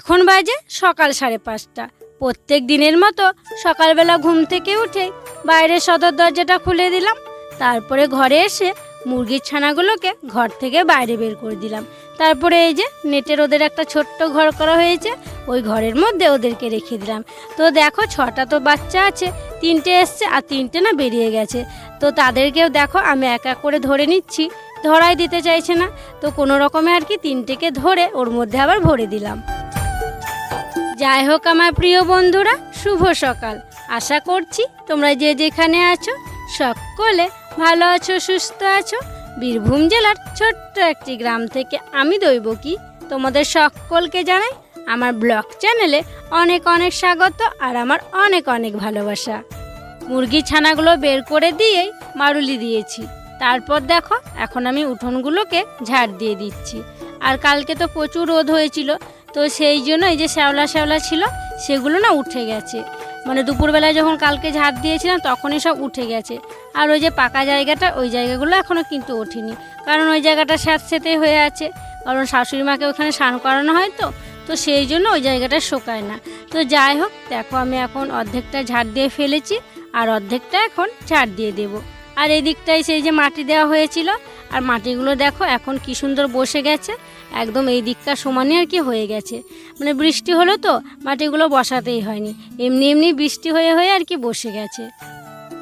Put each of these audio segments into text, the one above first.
এখন বাজে সকাল সাড়ে পাঁচটা। প্রত্যেক দিনের মতো সকালবেলা ঘুম থেকে উঠে বাইরের সদর দরজাটা খুলে দিলাম। তারপরে ঘরে এসে মুরগির ছানাগুলোকে ঘর থেকে বাইরে বের করে দিলাম। তারপরে এই যে নেটের ওদের একটা ছোট্ট ঘর করা হয়েছে, ওই ঘরের মধ্যে ওদেরকে রেখে দিলাম। তো দেখো ছটা তো বাচ্চা আছে, তিনটে এসছে আর তিনটে না বেরিয়ে গেছে। তো তাদেরকেও দেখো আমি এক এক করে ধরে নিচ্ছি, ধরাই দিতে চাইছে না। তো কোনো রকমে আর কি তিনটেকে ধরে ওর মধ্যে আবার ভরে দিলাম। যাই হোক, আমার প্রিয় বন্ধুরা, শুভ সকাল। আশা করছি তোমরা যে যেখানে আছো, সকলে ভালো আছো, সুস্থ আছো। বীরভূম জেলার ছোট্ট একটি গ্রাম থেকে আমি দৈবকী। তোমাদের সকলকে জানাই আমার ব্লগ চ্যানেলে অনেক অনেক স্বাগত আর আমার অনেক অনেক ভালোবাসা। মুরগি ছানাগুলো বের করে দিয়েই মারুলি দিয়েছি। তারপর দেখো, এখন আমি উঠোনগুলোকে ঝাড় দিয়ে দিচ্ছি। আর কালকে তো প্রচুর রোদ হয়েছিল তো সেই জন্য এই যে শ্যাওলা শ্যাওলা ছিল, সেগুলো না উঠে গেছে। মানে দুপুরবেলায় যখন কালকে ঝাড় দিয়েছিলাম, তখনই সব উঠে গেছে। আর ওই যে পাকা জায়গাটা, ওই জায়গাগুলো এখনও কিন্তু ওঠেনি। কারণ ওই জায়গাটা স্যাঁত স্যাঁতস্যাঁতে হয়ে আছে। কারণ শাশুড়ি মাকে ওখানে স্নান করানো হয় তো তো সেই জন্য ওই জায়গাটা শোকায় না। তো যাই হোক, দেখো আমি এখন অর্ধেকটা ঝাড় দিয়ে ফেলেছি, আর অর্ধেকটা এখন ঝাড় দিয়ে দেব। আর এই সেই যে মাটি দেওয়া হয়েছিল, আর মাটিগুলো দেখো এখন কি সুন্দর বসে গেছে। একদম এই দিকটা সমানই আর কি হয়ে গেছে। মানে বৃষ্টি হলো তো, মাটিগুলো বসাতেই হয়নি। এমনি এমনি বৃষ্টি হয়ে হয়ে আর কি বসে গেছে।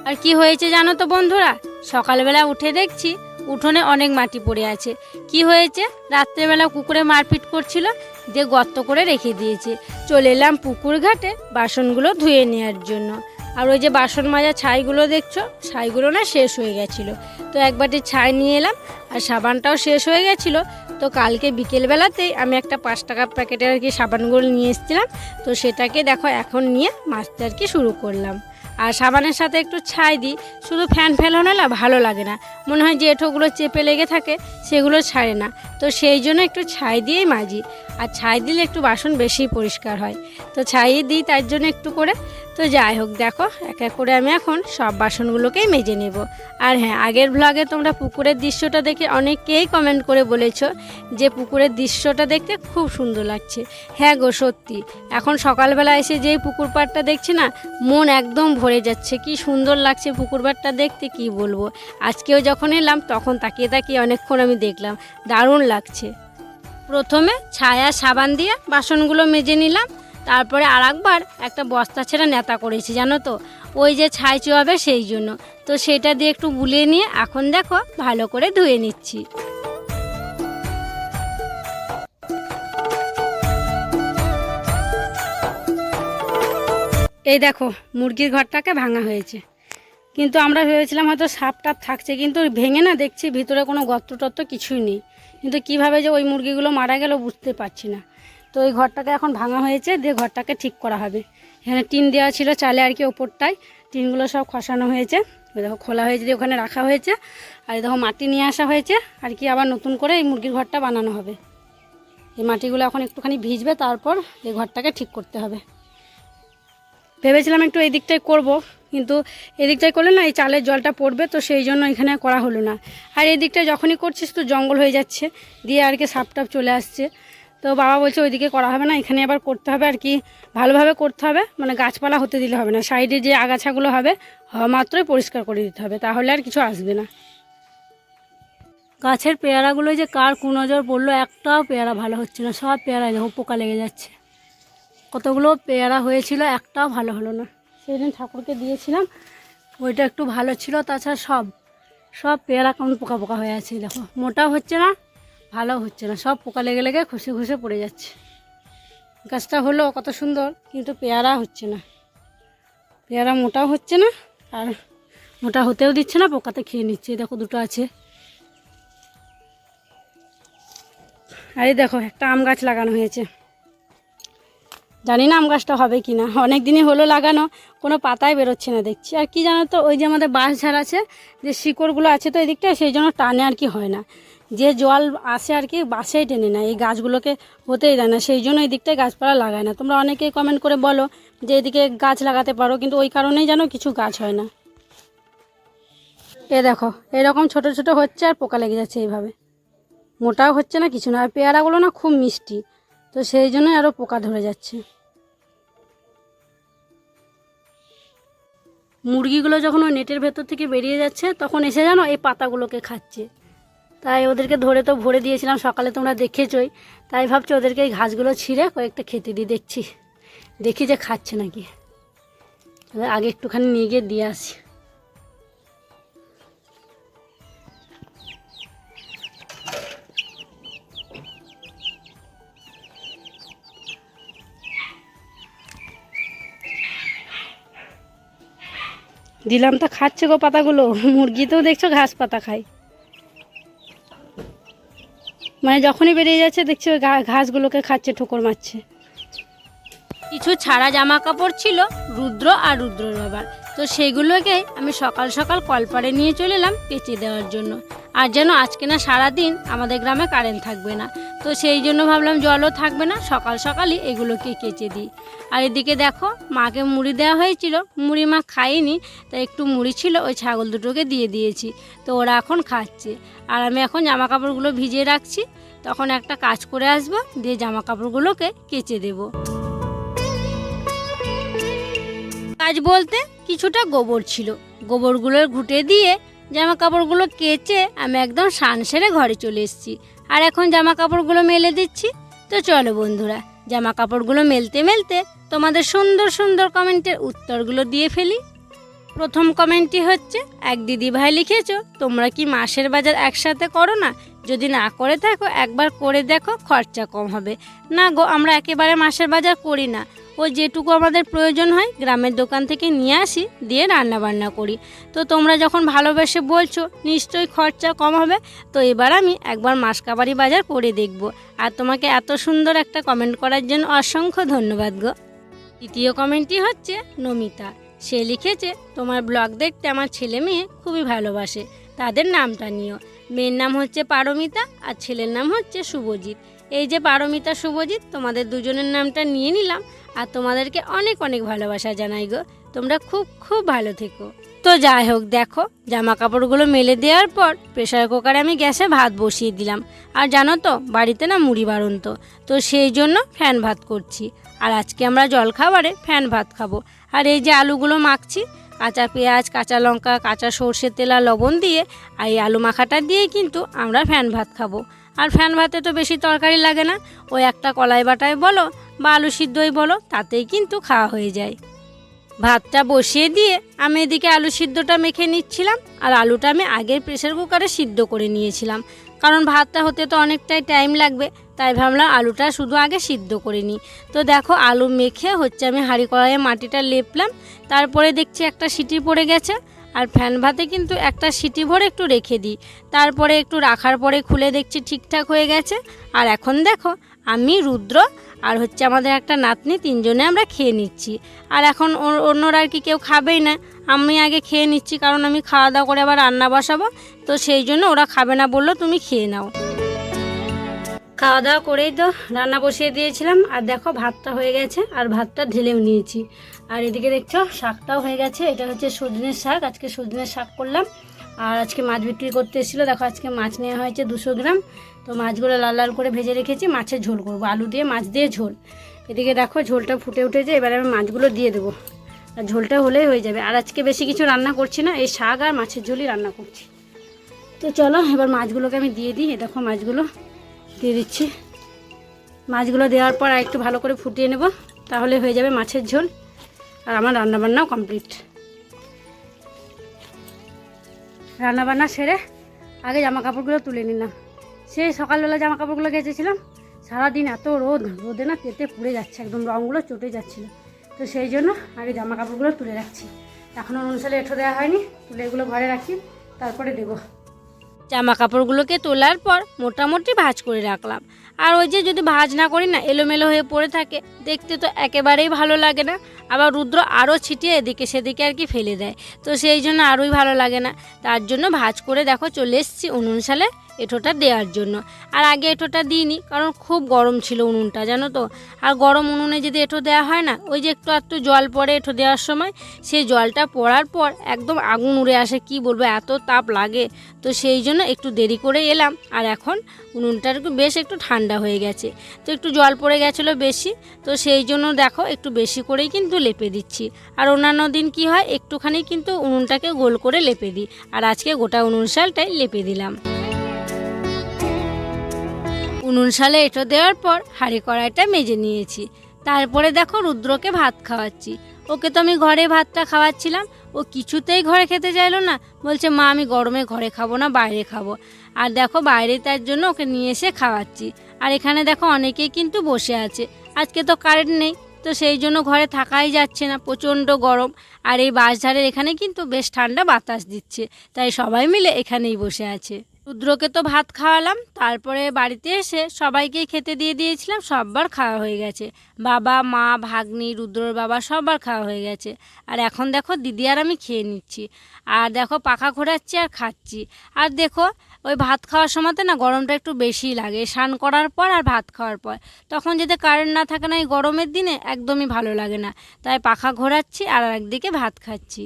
আর কি হয়েছে জানো তো বন্ধুরা? সকালবেলা উঠে দেখছি উঠোনে অনেক মাটি পড়ে আছে। কি হয়েছে? রাত্রেবেলা কুকুরে মারপিট করছিল, দিয়ে গর্ত করে রেখে দিয়েছে। চলে এলাম পুকুর ঘাটে বাসনগুলো ধুয়ে নেওয়ার জন্য। আর ওই যে বাসন মাজা ছাইগুলো দেখছ? ছাইগুলো না শেষ হয়ে গেছিল। তো এক বাটি ছাই নিয়ে এলাম, আর সাবানটাও শেষ হয়ে গেছিল। তো কালকে বিকেলবেলাতেই আমি একটা পাঁচ টাকা প্যাকেটের আর কি সাবানগুলো নিয়ে এসেছিলাম। তো সেটাকে দেখো এখন নিয়ে মাজতে আর কি শুরু করলাম। আর সাবানের সাথে একটু ছাই দিই, শুধু ফ্যান ফেলানো না ভালো লাগে না। মনে হয় যে এঁঠোগুলো চেপে লেগে থাকে, সেগুলো ছাড়ে না। তো সেই জন্য একটু ছাই দিয়েই মাজি। আর ছাই দিলে একটু বাসন বেশি পরিষ্কার হয়। তো ছাই দিই তার জন্য একটু করে। তো যাই হোক, দেখো, এক এক করে আমি এখন সব বাসনগুলোকেই মেজে নেব। আর হ্যাঁ আগের ব্লগে তোমরা পুকুরের দৃশ্যটা দেখে অনেকেই কমেন্ট করে বলেছ যে পুকুরের দৃশ্যটা দেখতে খুব সুন্দর লাগছে। হ্যাঁ গো, সত্যি। এখন সকালবেলা এসে যেই পুকুর পাড়টা দেখছি না, মন একদম ভরে যাচ্ছে। কি সুন্দর লাগছে পুকুর পাড়টা দেখতে, কি বলব? আজকেও যখন এলাম, তখন তাকিয়ে তাকিয়ে অনেকক্ষণ আমি দেখলাম। দারুণ লাগছে। প্রথমে ছায়া সাবান দিয়ে বাসনগুলো মেজে নিলাম। তারপরে আর একবার একটা বস্তা ছেড়ে নেতা করেছি, জানো তো? ওই যে ছাই চুয়াবে সেই জন্য। তো সেটা দিয়ে একটু বুলিয়ে নিয়ে এখন দেখো ভালো করে ধুয়ে নিচ্ছি। এই দেখো, মুরগির ঘরটাকে ভাঙা হয়েছে। কিন্তু আমরা ভেবেছিলাম হয়তো সাপ টাপ থাকছে, কিন্তু ভেঙে না দেখছি ভিতরে কোনো গর্ত টর্ত কিছুই নেই। কিন্তু কীভাবে যে ওই মুরগিগুলো মারা গেল বুঝতে পারছি না। তো ওই ঘরটাকে এখন ভাঙা হয়েছে, দিয়ে ঘরটাকে ঠিক করা হবে। এখানে টিন দেওয়া ছিল চালে আর কি ওপরটায়। টিনগুলো সব খসানো হয়েছে। দেখো, খোলা হয়েছে, দিয়ে ওখানে রাখা হয়েছে। আর এই দেখো, মাটি নিয়ে আসা হয়েছে। আর কি আবার নতুন করে এই মুরগির ঘরটা বানানো হবে। এই মাটিগুলো এখন একটুখানি ভিজবে, তারপর এই ঘরটাকে ঠিক করতে হবে। ভেবেছিলাম একটু এই দিকটায় করব, কিন্তু এদিকটায় করলে না এই চালের জলটা পড়বে, তো সেই জন্য এখানে করা হলো না। আর এই দিকটায় যখনই করছিস তো জঙ্গল হয়ে যাচ্ছে, দিয়ে আর কি সাপ টাপ চলে আসছে। তো বাবা বলছে ওইদিকে করা হবে না এখানে আবার করতে হবে আর কি। ভালোভাবে করতে হবে মানে গাছপালা হতে দিলে হবে না। সাইডে যে আগাছাগুলো হবে হওয়া মাত্রই পরিষ্কার করে দিতে হবে তাহলে আর কিছু আসবে না। গাছের পেয়ারাগুলো যে কার কুনজর পড়ল একটাও পেয়ারা ভালো হচ্ছে না সব পেয়ারা দেখো পোকা লেগে যাচ্ছে। কতগুলো পেয়ারা হয়েছিল একটাও ভালো হলো না। সেদিন ঠাকুরকে দিয়েছিলাম ওইটা একটু ভালো ছিল তাছাড়া সব সব পেয়ারা কেমন পোকা পোকা হয়ে আছে দেখো। মোটাও হচ্ছে না ভালো হচ্ছে না, সব পোকা লেগে লেগে খসে খসে পড়ে যাচ্ছে। গাছটা হলো কত সুন্দর, কিন্তু পেয়ারা হচ্ছে না। পেয়ারা মোটাও হচ্ছে না, আর মোটা হতেও দিচ্ছে না, পোকাতে খেয়ে নিচ্ছে। দেখো দুটো আছে। আর দেখো, একটা আম গাছ লাগানো হয়েছে। জানি না আম গাছটা হবে কি না অনেক দিনই হলো লাগানো কোনো পাতায় বেরোচ্ছে না দেখছি। আর কি জানো তো, ওই যে আমাদের বাঁশ ঝাড় আছে, যে শিকড়গুলো আছে তো এই দিকটায় সেই জন্য টানে আর কি হয় না। যে জল আসে আর কি বাসেই টেনে না এই গাছগুলোকে হতেই দেয় না। সেই জন্য এই দিকটায় গাছপালা লাগায় না। তোমরা অনেকেই কমেন্ট করে বলো যে এদিকে গাছ লাগাতে পারো, কিন্তু ওই কারণেই যেন কিছু গাছ হয় না। এ দেখো, এরকম ছোট ছোট হচ্ছে আর পোকা লেগে যাচ্ছে এইভাবে। মোটাও হচ্ছে না, কিছু না। আর পেয়ারাগুলো না খুব মিষ্টি, তো তো সেই জন্য আরও পোকা ধরে যাচ্ছে। মুরগিগুলো যখন ওই নেটের ভেতর থেকে বেরিয়ে যাচ্ছে, তখন এসে জানো এই পাতাগুলোকে খাচ্ছে। তাই ওদেরকে ধরে তো ভরে দিয়েছিলাম, সকালে তোমরা দেখেছই। তাই ভাবছি ওদেরকে এই ঘাসগুলো ছিঁড়ে কয়েকটা খেতে দিই দেখছি। দেখি যে খাচ্ছে নাকি। আগে একটুখানি নিয়ে গিয়ে দিয়ে আসি। দিলাম তো খাচ্ছে গো পাতাগুলো। মুরগি তো দেখছ ঘাস পাতা খায়। মানে যখনই বেরিয়ে যাচ্ছে, দেখছি ঘাসগুলোকে খাচ্ছে, ঠোকর মারছে। কিছু ছাড়া জামা কাপড় ছিল, রুদ্র আর রুদ্র বাবার তো সেগুলোকে আমি সকাল সকাল কলপারে নিয়ে চলে এলাম কেচে দেওয়ার জন্য। আর যেন আজকে না সারাদিন আমাদের গ্রামে কারেন্ট থাকবে না। তো সেই জন্য ভাবলাম জলও থাকবে না, সকাল সকালই এগুলোকে কেচে দিই। আর এদিকে দেখো, মাকে মুড়ি দেওয়া হয়েছিল, মুড়ি মা খাইনি তাই একটু মুড়ি ছিল, ওই ছাগল দুটোকে দিয়ে দিয়েছি। তো ওরা এখন খাচ্ছে। আর আমি এখন জামা কাপড়গুলো ভিজিয়ে রাখছি, তখন একটা কাজ করে আসব, দিয়ে জামা কাপড়গুলোকে কেচে দেবো। কাজ বলতে কিছুটা গোবর ছিল। গোবরগুলোর ঘুটে দিয়ে জামা কাপড়গুলো কেচে আমি একদম সান সেরে ঘরে চলে এসেছি। আর এখন জামা কাপড়গুলো মেলে দিচ্ছি। তো চলো বন্ধুরা জামা কাপড়গুলো মেলতে মেলতে তোমাদের সুন্দর সুন্দর কমেন্টের উত্তরগুলো দিয়ে ফেলি। প্রথম কমেন্টটি হচ্ছে, এক দিদি ভাই লিখেছো, তোমরা কি মাসের বাজার একসাথে করো না? যদি না করে থাকো, একবার করে দেখো খরচা কম হবে। না গো, আমরা একেবারে মাসের বাজার করি না। ও যেটুকু আমাদের প্রয়োজন হয় গ্রামের দোকান থেকে নিয়ে আসি, দিয়ে রান্না বান্না করি। তো তোমরা যখন ভালোবেসে বলছো, নিশ্চয়ই খরচা কম হবে, তো এবার আমি একবার মাসকাবারি বাজার করে দেখব। আর তোমাকে এত সুন্দর একটা কমেন্ট করার জন্য অসংখ্য ধন্যবাদ গো। দ্বিতীয় কমেন্টটি হচ্ছে নমিতা। সে লিখেছে, তোমার ব্লগ দেখতে আমার ছেলে মেয়ে খুবই ভালোবাসে। তাদের নামটা নিও। মেয়ের নাম হচ্ছে পারমিতা আর ছেলের নাম হচ্ছে শুভজিৎ। এই যে পারমিতা, শুভজিৎ, তোমাদের দুজনের নামটা নিয়ে নিলাম আর তোমাদেরকে অনেক অনেক ভালোবাসা জানাই গো। তোমরা খুব খুব ভালো থেকো। তো যাই হোক, দেখো জামা কাপড়গুলো মেলে দেওয়ার পর প্রেশার কুকারে আমি গ্যাসে ভাত বসিয়ে দিলাম। আর জানো তো, বাড়িতে না মুড়ি বাড়ন্ত, তো সেই জন্য ফ্যান ভাত করছি। আর আজকে আমরা জল খাবারে ফ্যান ভাত খাব। আর এই যে আলুগুলো মাখছি কাঁচা পেঁয়াজ, কাঁচা লঙ্কা, কাঁচা সর্ষের তেল আর লবণ দিয়ে আর এই আলু মাখাটা দিয়েই কিন্তু আমরা ফ্যান ভাত খাব। আর ফ্যান ভাতে তো বেশি তরকারি লাগে না। ওই একটা কলাই বাটায় বলো বা আলু সিদ্ধই বলো, তাতেই কিন্তু খাওয়া হয়ে যায়। ভাতটা বসিয়ে দিয়ে আমি এদিকে আলু সিদ্ধটা মেখে নিচ্ছিলাম আর আলুটা আমি আগের প্রেসার কুকারে সিদ্ধ করে নিয়েছিলাম। কারণ ভাতটা হতে তো অনেকটাই টাইম লাগবে। তাই ভাবলাম আলুটা শুধু আগে সিদ্ধ করে নিই। তো দেখো আলু মেখে হচ্ছে আমি হাঁড়ি কড়াইয়ে মাটিটা লেপলাম, তারপরে দেখছি একটা সিটি পড়ে গেছে, আর ফ্যান ভাতে কিন্তু একটা সিটি ভরে একটু রেখে দিই। তারপরে একটু রাখার পরে খুলে দেখছি ঠিকঠাক হয়ে গেছে, আর এখন দেখো আমি রুদ্র আর হচ্ছে আমাদের একটা নাতনি তিনজনে আমরা খেয়ে নিচ্ছি। আর এখন অন্যরা আর কি কেউ খাবেই না, আমি আগে খেয়ে নিচ্ছি কারণ আমি খাওয়া দাওয়া করে আবার রান্না বসাবো, তো সেই জন্য ওরা খাবে না বলল তুমি খেয়ে নাও। খাওয়া দাওয়া করেই তো রান্না বসিয়ে দিয়েছিলাম। আর দেখো, ভাতটা হয়ে গেছে, আর ভাতটা ঢেলেও নিয়েছি। আর এদিকে দেখছ, শাকটাও হয়ে গেছে। এটা হচ্ছে সজনের শাক। আজকে সজনের শাক করলাম। আর আজকে মাছ বিক্রি করতে এসেছিল। দেখো, আজকে মাছ নেওয়া হয়েছে দুশো গ্রাম। তো মাছগুলো লাল লাল করে ভেজে রেখেছি। মাছের ঝোল করব। আলু দিয়ে মাছ দিয়ে ঝোল। এদিকে দেখো, ঝোলটা ফুটে উঠেছে। এবারে আমি মাছগুলো দিয়ে দেবো। আর ঝোলটা হলেই হয়ে যাবে। আর আজকে বেশি কিছু রান্না করছি না। এই শাক আর মাছের ঝোলই রান্না করছি। তো চলো, এবার মাছগুলোকে আমি দিয়ে দিই। দেখো মাছগুলো দিয়ে দিচ্ছি। মাছগুলো দেওয়ার পর আর একটু ভালো করে ফুটিয়ে নেব, তাহলে হয়ে যাবে মাছের ঝোল। আর আমার রান্নাবান্নাও কমপ্লিট। রান্নাবান্না সেরে আগে জামা কাপড়গুলো তুলে নিলাম। সেই সকালবেলা জামা কাপড়গুলো গেছেছিলাম সারাদিন এত রোদ, রোদে না তেতে পুড়ে যাচ্ছে একদম, রঙগুলো চটে যাচ্ছিল। তো সেই জন্য আগে জামা কাপড়গুলো তুলে রাখছি। এখনও অনুসারে এঁঠো দেওয়া হয়নি, তুলে এগুলো ঘরে রাখি, তারপরে দেবো। জামা কাপড়গুলোকে তোলার পর মোটামুটি ভাজ করে রাখলাম। আর ওই যে যদি ভাজ না করি না, এলোমেলো হয়ে পড়ে থাকে, দেখতে তো একেবারেই ভালো লাগে না। আবার রুদ্র আরও ছিটিয়ে এদিকে সেদিকে আর কি ফেলে দেয়। তো সেই জন্য আরোই ভালো লাগে না। তার জন্য ভাজ করে দেখো চলে এসেছি উনুন সালে এঁঠোটা দেওয়ার জন্য। আর আগে এঁঠোটা দিইনি, কারণ খুব গরম ছিল উনুনটা, জানো তো? আর গরম উনুনে যদি এঁঠো দেওয়া হয় না, ওই যে একটু একটু জল পড়ে এঁঠো দেওয়ার সময়, সেই জলটা পড়ার পর একদম আগুন উড়ে আসে, কি বলব, এত তাপ লাগে। তো সেই জন্য একটু দেরি করে এলাম, আর এখন উনুনটার বেশ একটু ঠান্ডা হয়ে গেছে। তো একটু জল পড়ে গেছিল বেশি, তো সেই জন্য দেখো একটু বেশি করেই কিন্তু লেপে দিচ্ছি। আর অন্যান্য দিন কি হয়, একটুখানি কিন্তু উনুনটাকে গোল করে লেপে দিই, আর আজকে গোটা উনুন শালটাই লেপে দিলাম। উনুন শালে এঁটো দেওয়ার পর হাঁড়ি কড়াইটা মেজে নিয়েছি। তারপরে দেখো রুদ্রকে ভাত খাওয়াচ্ছি। ওকে তো আমি ঘরে ভাতটা খাওয়াচ্ছিলাম। ও কিছুতেই ঘরে খেতে চাইলো না। বলছে, মা, আমি গরমে ঘরে খাব না, বাইরে খাব। আর দেখো বাইরে তার জন্য ওকে নিয়ে এসে খাওয়াচ্ছি। আর এখানে দেখো অনেকেই কিন্তু বসে আছে। আজকে তো কারেন্ট নেই, তো সেই জন্য ঘরে থাকাই যাচ্ছে না, প্রচণ্ড গরম। আর এই বাঁশঝাড়ের এখানে কিন্তু বেশ ঠান্ডা বাতাস দিচ্ছে। তাই সবাই মিলে এখানেই বসে আছে। রুদ্রকে তো ভাত খাওয়ালাম, তারপরে বাড়িতে এসে সবাইকেই খেতে দিয়ে দিয়েছিলাম, সববার খাওয়া হয়ে গেছে। বাবা, মা, ভাগ্নি, রুদ্রর বাবা সববার খাওয়া হয়ে গেছে। আর এখন দেখো দিদি আর আমি খেয়ে নিচ্ছি। আর দেখো পাখা ঘোরাচ্ছি আর খাচ্ছি। আর দেখো, ওই ভাত খাওয়ার সময়তে না গরমটা একটু বেশিই লাগে। স্নান করার পর আর ভাত খাওয়ার পর। তখন যদি কারেন্ট না থাকে না এই গরমের দিনে, একদমই ভালো লাগে না। তাই পাখা ঘোরাচ্ছি আর একদিকে ভাত খাচ্ছি।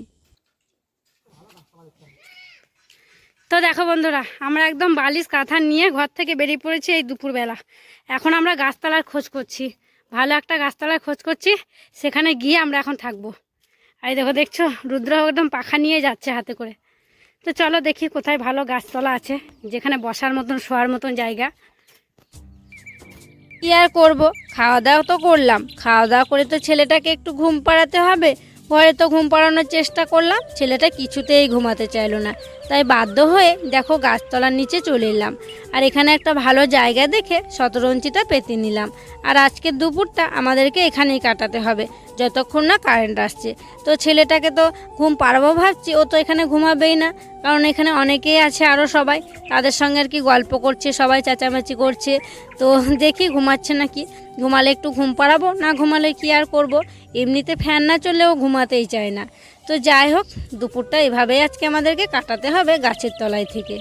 তো দেখো বন্ধুরা, আমরা একদম বালিশ কাঁথা নিয়ে ঘর থেকে বেরিয়ে পড়েছি এই দুপুরবেলা। এখন আমরা গাছতলার খোঁজ করছি। ভালো একটা গাছতলার খোঁজ করছি, সেখানে গিয়ে আমরা এখন থাকব। আর দেখো, দেখছ? রুদ্র একদম পাখা নিয়ে যাচ্ছে হাতে করে। তো চলো দেখি কোথায় ভালো গাছতলা আছে, যেখানে বসার মতন, শোয়ার মতন জায়গা। কি আর করব? খাওয়া দাওয়া তো করলাম। খাওয়া দাওয়া করে তো ছেলেটাকে একটু ঘুম পাড়াতে হবে। ঘরে তো ঘুম পাড়ানোর চেষ্টা করলাম, ছেলেটা কিছুতেই ঘুমাতে চাইলো না। তাই বাধ্য হয়ে দেখো গাছতলার নিচে চলে এলাম। আর এখানে একটা ভালো জায়গা দেখে শতরঞ্চিতা পেতে নিলাম। আর আজকের দুপুরটা আমাদেরকে এখানেই কাটাতে হবে। যতক্ষণ না কারেন্ট আসছে। তো ছেলেটাকে তো ঘুম পাড়াবো ভাবছি, ও তো এখানে ঘুমাবেই না। কারণ এখানে অনেকেই আছে আরও সবাই, তাদের সঙ্গে আর কি গল্প করছে, সবাই চেঁচামেচি করছে। তো দেখি ঘুমাচ্ছে নাকি। ঘুমালে একটু ঘুম পাড়াবো, না ঘুমালে কি আর করব? এমনিতে ফ্যান না চললেও ঘুমাতেই চায় না। তো যাই হোক, দুপুরটা এভাবেই আজকে আমাদেরকে কাটাতে হবে গাছের তলায় থেকে।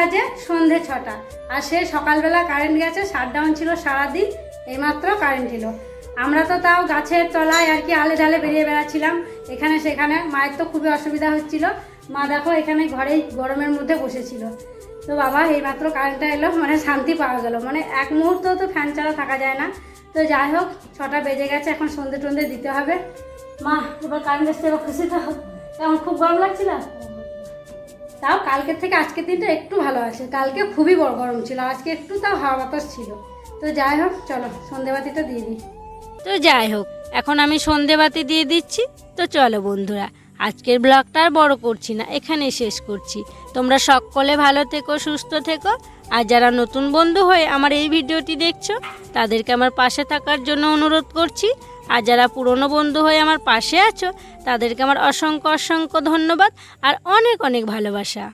বাজে সন্ধে ছটা। আর সে সকালবেলা কারেন্ট গেছে শাটডাউন ছিল সারাদিন, এইমাত্র কারেন্ট ছিল আমরা তো তাও গাছের তলায় আর কি আলে ঢালে বেরিয়ে বেড়াচ্ছিলাম। এখানে সেখানে মায়ের তো খুবই অসুবিধা হচ্ছিল। মা দেখো এখানে ঘরেই গরমের মধ্যে বসেছিল। তো বাবা, এইমাত্র কারেন্টটা এলো মানে শান্তি পাওয়া গেল। মানে এক মুহূর্ত তো ফ্যান ছাড়া থাকা যায় না। তো যাই হোক, ছটা বেজে গেছে, এখন সন্ধে টন্ধে দিতে হবে। মা, এবার কারেন্ট এসছে, এবার খুশি তো কেমন, খুব গরম লাগছিল? তাও কালকের থেকে আজকের দিনটা একটু ভালো আছে। কালকে খুবই গরম ছিল আজকে একটু তাও হাওয়া বাতাস ছিল। তো যাই হোক, চলো, সন্ধেবাতিটা দিয়ে দিই। তো যাই হোক, এখন আমি সন্ধেবাতি দিয়ে দিচ্ছি। তো চলো বন্ধুরা, আজকের ব্লগটা আর বড় করছি না এখানেই শেষ করছি। তোমরা সকলে ভালো থেকো, সুস্থ থেকো। আর যারা নতুন বন্ধু হয়ে আমার এই ভিডিওটি দেখছ, তাদেরকে আমার পাশে থাকার জন্য অনুরোধ করছি। আর যারা পুরনো বন্ধু হয়ে আমার পাশে আছো, তাদেরকে আমার অসংখ্য অসংখ্য ধন্যবাদ আর অনেক অনেক ভালোবাসা।